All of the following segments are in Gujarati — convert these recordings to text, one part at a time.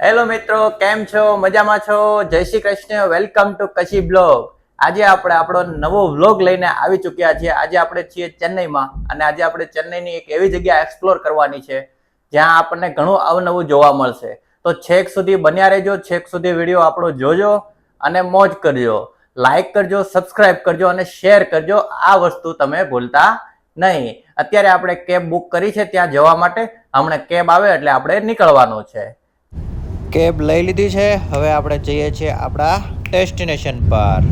હેલો મિત્રો, કેમ છો? મજામાં છો? જય Shri Krishna. Welcome to Kutchi blog. આજે આપણે આપણો નવો વ્લોગ લઈને આવી ચૂક્યા છીએ. આજે આપણે છીએ ચેન્નઈમાં અને આજે આપણે ચેન્નઈની એક એવી જગ્યા એક્સપ્લોર કરવાની છે, જ્યાં આપણને ઘણું અવનવું જોવા મળશે. તો છેક સુધી બન્યા રહેજો, છેક સુધી વીડિયો આપણો જોજો અને મોજ કરજો. લાઈક કરજો સબસ્ક્રાઇબ કરજો અને શેર કરજો. આ વસ્તુ તમે ભૂલતા નહીં. અત્યારે આપણે કેબ બુક કરી છે ત્યાં જવા માટે. હમણાં કેબ આવે એટલે આપણે નીકળવાનું છે. કેબ લઈ લીધી છે. હવે આપણે જઈએ છીએ આપણા ડેસ્ટિનેશન પર.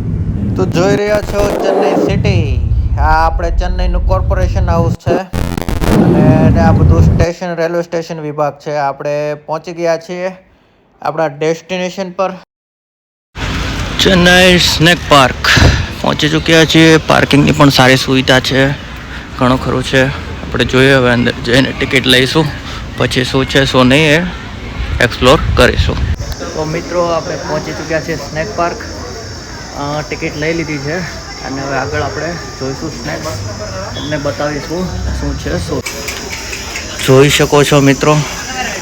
તો જોઈ રહ્યા છો ચેન્નઈ સિટી. આ આપણે ચેન્નઈનું કોર્પોરેશન હાઉસ છે. અને આ બધું સ્ટેશન, રેલવે સ્ટેશન વિભાગ છે. આપણે પહોંચી ગયા છીએ આપણા ડેસ્ટિનેશન પર. Chennai snake park. પહોંચી ચૂક્યા છીએ. પાર્કિંગની પણ સારી સુવિધા છે. ઘણું ખરું છે. આપણે જોઈએ હવે અંદર જઈને ટિકિટ લઈશું. પછી શું છે, શું નહીં એ. એક્સપ્લોર કરીશું. તો મિત્રો, આપણે પહોંચી ચૂક્યા છીએ સ્નેક પાર્ક ટિકિટ લઈ લીધી છે અને હવે આગળ આપણે જોઈશું સ્નેક તમને બતાવીશું શું છે, શું જોઈ શકો છો મિત્રો,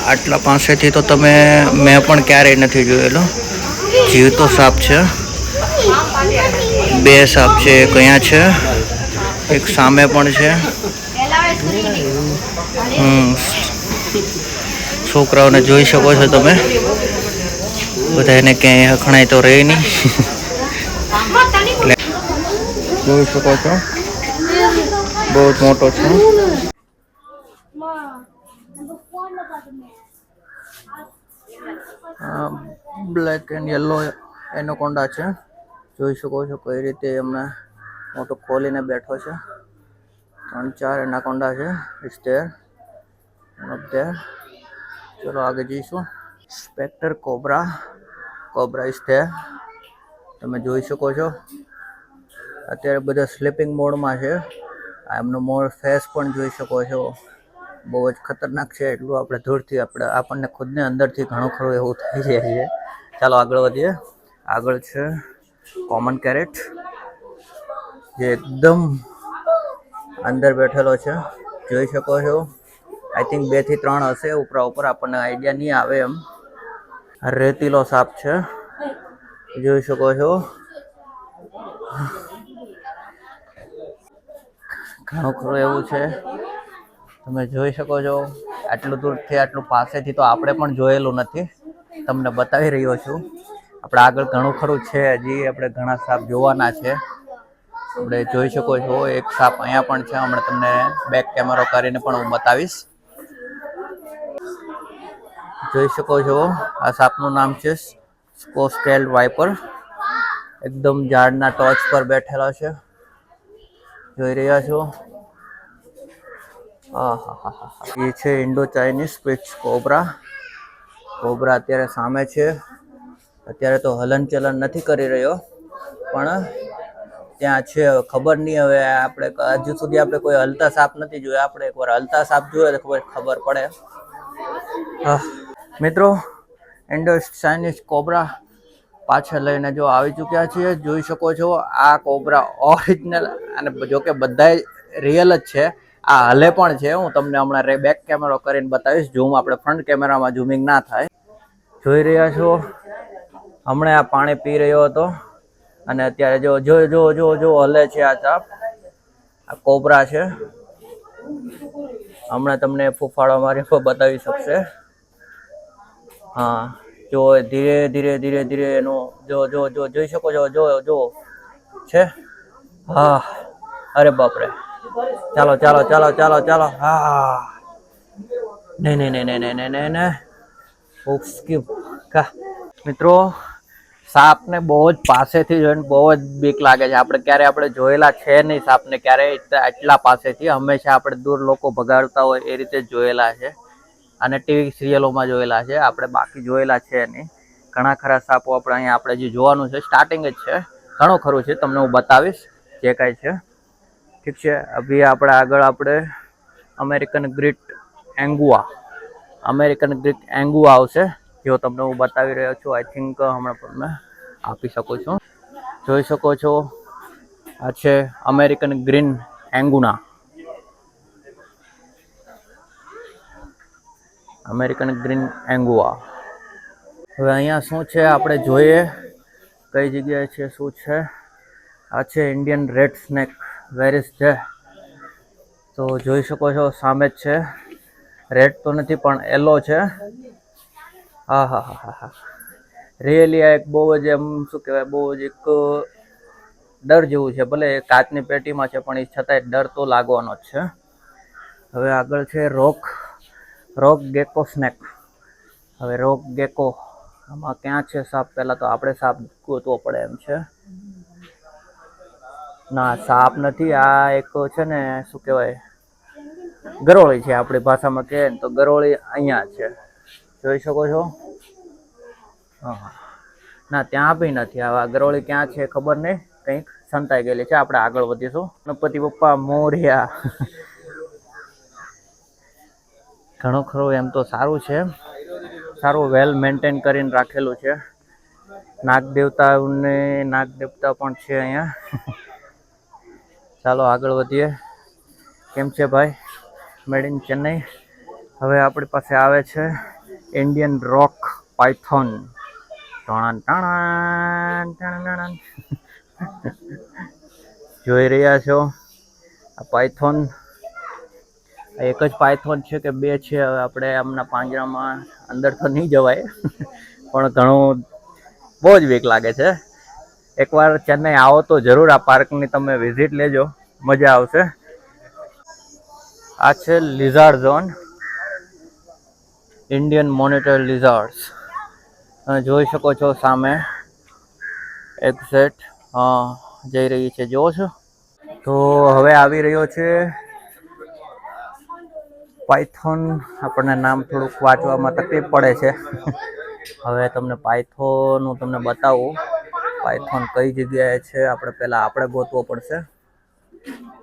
આટલા પાસેથી તો તમે, મેં પણ ક્યારેય નથી જોયેલો. જીવતો સાપ છે. બે સાપ છે, એક અહીંયા છે, એક સામે પણ છે. છોકરાઓને જોઈ શકો છો તમે. બધા એને ક્યાંય હખણાય તો રહે નહીં. જોઈ શકો છો. બહુ જ મોટો છે. બ્લેક એન્ડ યલો એનોકોન્ડા છે. જોઈ શકો છો કઈ રીતે એમને મોટો ખોલીને બેઠો છે. ત્રણ ચાર એનાકોન્ડા છે. ઇસ ધેર અપ ધેર ચલો આગળ જઈશું. સ્પેક્ટર કોબ્રા કોબરા ઇઝ ધેર તમે જોઈ શકો છો. અત્યારે બધા સ્લીપિંગ મોડમાં છે. આ એમનો મોડ ફેસ પણ જોઈ શકો છો. બહુ જ ખતરનાક છે એટલું આપણે દૂરથી આપણે આપણને ખુદને અંદરથી ઘણું ખરું એવું થઈ જાય છે. ચાલો આગળ વધીએ. આગળ છે કોમન કેરેટ જે એકદમ અંદર બેઠેલો છે. જોઈ શકો છો. આઈ થિંક બેથી ત્રણ હશે, ઉપરા ઉપર આપણને આઈડિયા નહીં આવે એમ. રેતીલો સાપ છે. જોઈ શકો છો. ઘણું ખરું એવું છે. તમે જોઈ શકો છો. આટલું દૂરથી આટલું પાસેથી તો આપણે પણ જોયેલું નથી. તમને બતાવી રહ્યો છું. આપણે આગળ ઘણું ખરું છે. હજી આપણે ઘણા સાપ જોવાના છે. આપણે જોઈ શકો છો. એક સાપ અહીંયા પણ છે. હમણાં તમને બેક કેમેરો કરીને પણ હું બતાવીશ. જોઈ શકો છો. આ સાપનું નામ છે સ્કોસ્ટેલ વાઇપર એકદમ ઝાડના ટોચ પર બેઠેલો છે. જોઈ રહ્યા છો. એ છે Indo Chinese speech cobra. Cobra અત્યારે સામે છે. અત્યારે તો હલનચલન નથી કરી રહ્યો, પણ ત્યાં છે. ખબર નહીં હવે આપણે હજુ સુધી આપણે કોઈ હલતા સાપ નથી જોયા. આપણે એકવાર હલતા સાપ જોયો તો ખબર ખબર પડે. હા. મિત્રો ઇન્ડો ચાઇનીઝ કોબરા પાછળ લઈને જો આવી ચૂક્યા છીએ, જોઈ શકો છો આ કોબરા ઓરિજિનલ અને જો કે બધાય રિયલ જ છે. આ હલે પણ છે, હું તમને હમણાં બેક કેમેરો કરીને બતાવીશ ઝૂમ આપણે ફ્રન્ટ કેમેરામાં ઝૂમિંગ ના થાય. જોઈ રહ્યા છો, હમણાં આ પાણી પી રહ્યો હતો અને અત્યારે જો જો જો જો જો હલે છે આ ચાપ. આ કોબરા છે. હમણાં તમને ફૂફાડો મારી બતાવી શકશે. હા, જો ધીરે ધીરે ધીરે ધીરે એનો જો જો જો, જોઈ શકો છો, જો જો, છે? હા. અરે બાપરે. ચાલો ચાલો ચાલો ચાલો ચાલો. હા. નહીં નહીં નહીં નહીં નહીં નહીં નહીં ઓક્સક્યુબ કા. મિત્રો, સાપને બહુ જ પાસેથી જોઈને બહુ જ બીક લાગે છે. આપણે ક્યારેય આપણે જોયેલા છે નહીં સાપને ક્યારે એટલા પાસેથી હંમેશા આપણે દૂર લોકો ભગાડતા હોય એ રીતે જોયેલા છે. અને ટીવી સિરિયલોમાં જોયેલા છે. આપણે બાકી જોયેલા છે નહીં. ઘણા ખરા સાપો આપણે અહીંયા આપણે જે જોવાનું છે સ્ટાર્ટિંગ જ છે. ઘણો ખરું છે, તમને હું બતાવીશ જે કાંઈ છે. ઠીક છે, અભી આપણે આગળ આપણે અમેરિકન ગ્રીટ એંગુઆ અમેરિકન ગ્રીટ એંગુઆ આવશે. જો તમને હું બતાવી રહ્યો છું આઈ થિંક હમણાં તમને આપી શકું છું. જોઈ શકો છો, આ છે American green iguana American green એંગુઆ. હવે અહીંયા શું છે આપણે જોઈએ કઈ જગ્યાએ છે, શું છે? આ છે ઇન્ડિયન રેડ સ્નેક. વેરીસ છે તો જોઈ શકો છો સામે જ છે. રેડ તો નથી, પણ એલો છે. હા હા હા હા હા. રિયલી આ એક બહુ જ એમ શું કહેવાય, બહુ જ એક ડર જેવું છે, ભલે કાચની પેટીમાં છે, પણ એ છતાંય ડર તો લાગવાનો જ છે. હવે આગળ છે રોક. રોક ગેકો સ્નેક હવે રોક ગેકો, આમાં ક્યાં છે સાપ? પહેલાં તો આપણે સાપ ગોતવો પડે એમ છે. ના, સાપ નથી, આ એક છે ને, શું કહેવાય? ગરોળી છે આપણી ભાષામાં કહે તો ગરોળી અહીંયા છે. જોઈ શકો છો? હા. ના, ત્યાં બી નથી. આવા ગરોળી ક્યાં છે ખબર નહીં. કંઈક સંતાઈ ગયેલી છે. આપણે આગળ વધીશું. ગણપતિ પપ્પા મોર્યા. ઘણું ખરો એમ તો સારું છે. સારું વેલ મેન્ટેન કરીને રાખેલું છે. નાગ દેવતાઓને નાગ દેવતા પણ છે અહીંયા. ચાલો આગળ વધીએ. કેમ છે ભાઈ? Made in Chennai. હવે આપણી પાસે આવે છે ઇન્ડિયન રોક પાયથોન જોઈ રહ્યા છો? આ પાયથોન એક જ પાયથોન છે કે બે છે, હવે આપણે આમના પાંજરામાં અંદર તો નહીં જવાય. પણ ઘણું બહુ જ વીક લાગે છે. એકવાર ચેન્નઈ આવો તો જરૂર આ પાર્કની તમે વિઝિટ લેજો. મજા આવશે. આ છે lizard zone Indian monitor lizards તમે જોઈ શકો છો સામે. એક્ઝેક્ટ હા, જઈ રહી છે. જુઓ છો. તો હવે આવી રહ્યો છે પાયથોન આપણને નામ થોડુંક વાંચવામાં તકલીફ પડે છે. હવે તમને પાયથોન હું તમને બતાવું. પાયથોન કઈ જગ્યાએ છે? આપણે પહેલાં આપણે ગોતવો પડશે.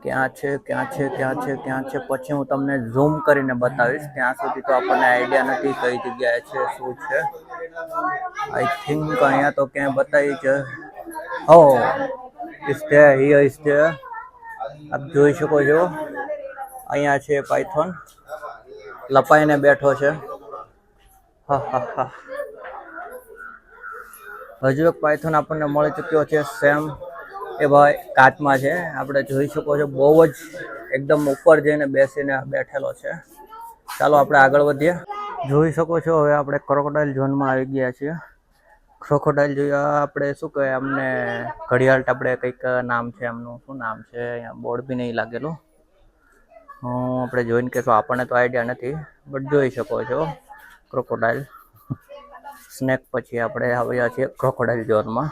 ક્યાં છે ક્યાં છે ક્યાં છે ક્યાં છે? પછી હું તમને ઝૂમ કરીને બતાવીશ. ત્યાં સુધી તો આપણને આઈડિયા નથી કઈ જગ્યાએ છે, શું છે. આઈ થિંક અહીંયા તો ક્યાંય બતાવી છે. Who is they here is they આપ જોઈ શકો છો. અહીંયા છે પાયથોન લપાઈને બેઠો છે. હજુ એક પાયથોન આપણને મળી ચૂક્યો છે સેમ એ ભાઈ કાચમાં છે. આપણે જોઈ શકો છો, બહુ જ એકદમ ઉપર જઈને બેસીને બેઠેલો છે. ચાલો આપણે આગળ વધીએ. જોઈ શકો છો, હવે આપણે ક્રોકોડાઇલ ઝોનમાં આવી ગયા છીએ. ક્રોકોડાઇલ જોયા આપણે શું કહેવાય, અમને ઘડિયાળ આપણે કંઈક નામ છે, એમનું શું નામ છે, અહીંયા બોર્ડ બી નહીં લાગેલું. આપણે જોઈને કહેશું આપણને તો આઈડિયા નથી બટ જોઈ શકો છો. ક્રોકોડાઇલ સ્નેક પછી આપણે આવ્યા છીએ ક્રોકોડાઇલ ઝોનમાં